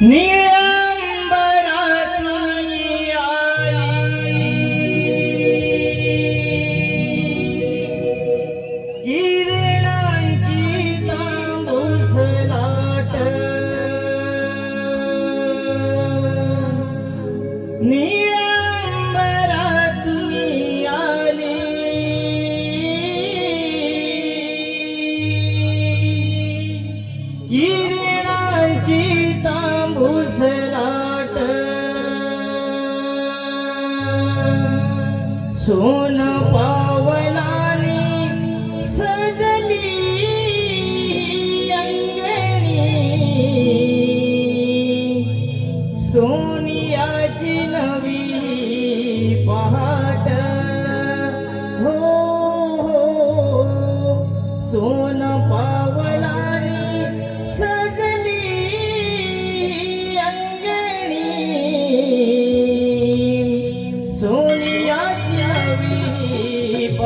你。सोन पावलानी सजली अंगणी. सोनियाची नवी पहाट. हो हो, हो. सोन पावला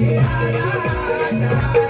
Hare Hare